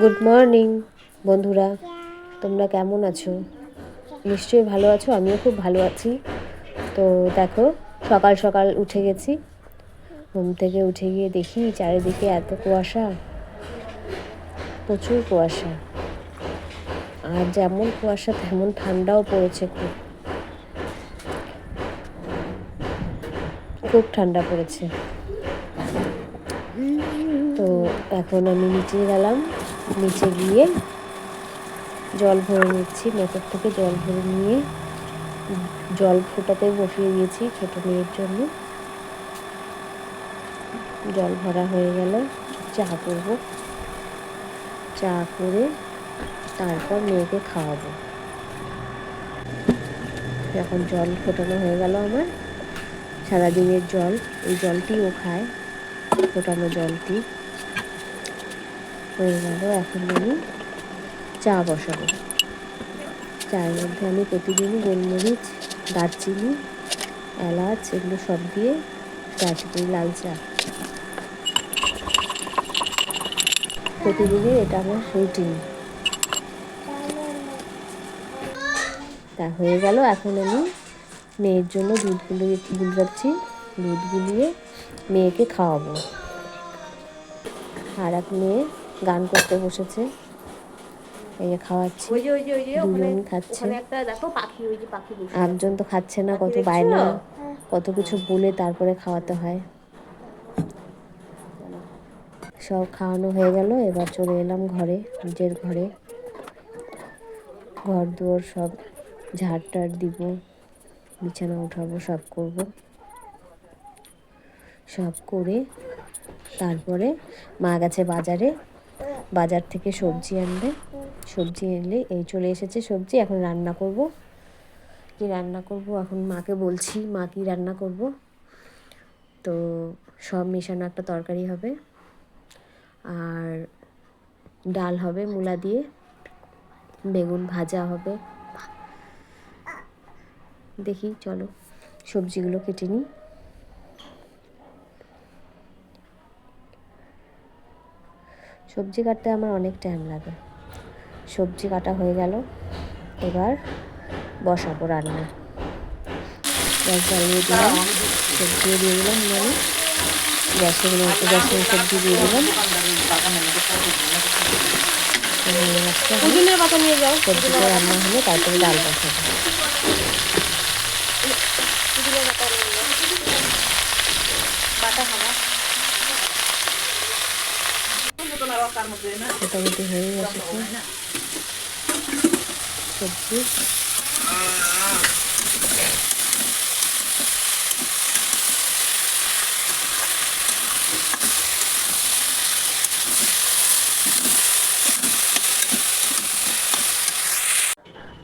Good morning বন্ধুরা। তোমরা কেমন আছো? নিশ্চয়ই ভালো আছো, আমিও খুব ভালো আছি। তো দেখো, সকাল সকাল উঠে গেছি। ঘুম থেকে উঠে গিয়ে দেখি চারিদিকে এত কুয়াশা, প্রচুর কুয়াশা। আর যেমন কুয়াশা, তেমন ঠান্ডাও পড়েছে খুব। খুব ঠান্ডা পড়েছে। তো এখন আমি নিচে গেলাম। নিচে গিয়ে জল ভরে নিচ্ছি। মোটর থেকে জল ভরে নিয়ে জল ফোটাতে বসিয়ে দিয়েছি ছোটো মেয়ের জন্য। জল ভরা হয়ে গেল। চা করব। চা করে তারপর মেয়েকে খাওয়াবো। এখন জল ফোটানো হয়ে গেল আমার। সারাদিনের জল, এই জলটি ও খায়। ফোটানো জলটি। হয়ে গেল এখন আমি চা বসাবো। চায়ের মধ্যে আমি প্রতিদিনই গোলমরিচ, দারচিনি, এলাচ এগুলো সব দিয়ে চা করি লাল চা প্রতিদিনই এটা আমার রুটিন তা হয়ে গেল, এখন আমি মেয়ের জন্য দুধ গুলিয়ে গুলাচ্ছি দুধ গুলিয়ে মেয়েকে খাওয়াবো। আর এক মেয়ে গান করতে বসেছে। এই যে খাওয়াচ্ছি। দুজন খাচ্ছে। একজন তো খাচ্ছে না কত? বায়না। কত কিছু বলে তারপরে খাওয়াতে হয়। সব খাওয়ানো হয়ে গেল এবার চলে এলাম ঘরে নিজের ঘরে। ঘর দুয়ার সব ঝাড় টাড় দিব বিছানা উঠাবো সব করব। সব করে তারপরে মা গেছে বাজারে। বাজার থেকে সবজি আনবে। সবজি এনে এই চলে এসেছে সবজি, এখন রান্না করব। কি রান্না করব? এখন মাকে বলছি, মা কি রান্না করব? তো সব মেশানো একটা তরকারি হবে। আর ডাল হবে মূলা দিয়ে, বেগুন ভাজা হবে। দেখি, চলো সবজিগুলো কেটে নিই। সবজি কাটতে আমার অনেক টাইম লাগে। সবজি কাটা হয়ে গেল এবার বসাবো রান্না। গ্যাস জ্বালিয়ে দিলাম সবজি দিয়ে দিলাম মানে গ্যাসের গ্যাসের সবজি দিয়ে দিলাম। সবজিটা রান্না হলে তারপরে ডাল বসাবো। মোটামুটি হয়ে এসেছে সবজি।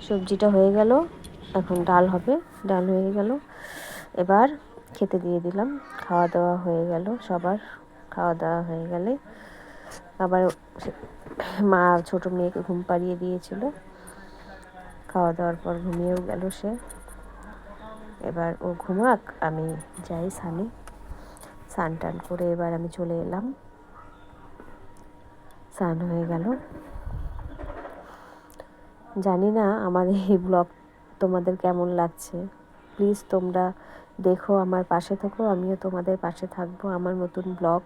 সবজিটা হয়ে গেল। এখন ডাল হবে। ডাল হয়ে গেল। এবার খেতে দিয়ে দিলাম। খাওয়া দাওয়া হয়ে গেল সবার। খাওয়া দাওয়া হয়ে গেলে আবার মা ছোট মেয়েকে ঘুম পাড়িয়ে দিয়েছিল। খাওয়া দাওয়ার পর ঘুমিয়েও গেল সে। এবার ও ঘুমাক, আমি যাই সানে স্নান টান করে এবার আমি চলে এলাম। স্নান হয়ে গেল। জানি না আমার এই ব্লগ তোমাদের কেমন লাগছে। প্লিজ তোমরা দেখো, আমার পাশে থাকো, আমিও তোমাদের পাশে থাকব, আমার নতুন ব্লগ।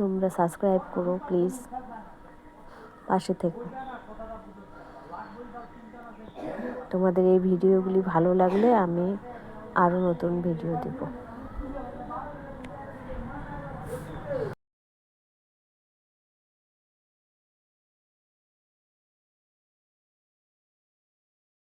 তোমরা সাবস্ক্রাইব করো প্লিজ পাশে থেকো। তোমাদের এই ভিডিওগুলি ভালো লাগলে আমি আরও নতুন ভিডিও দেবো।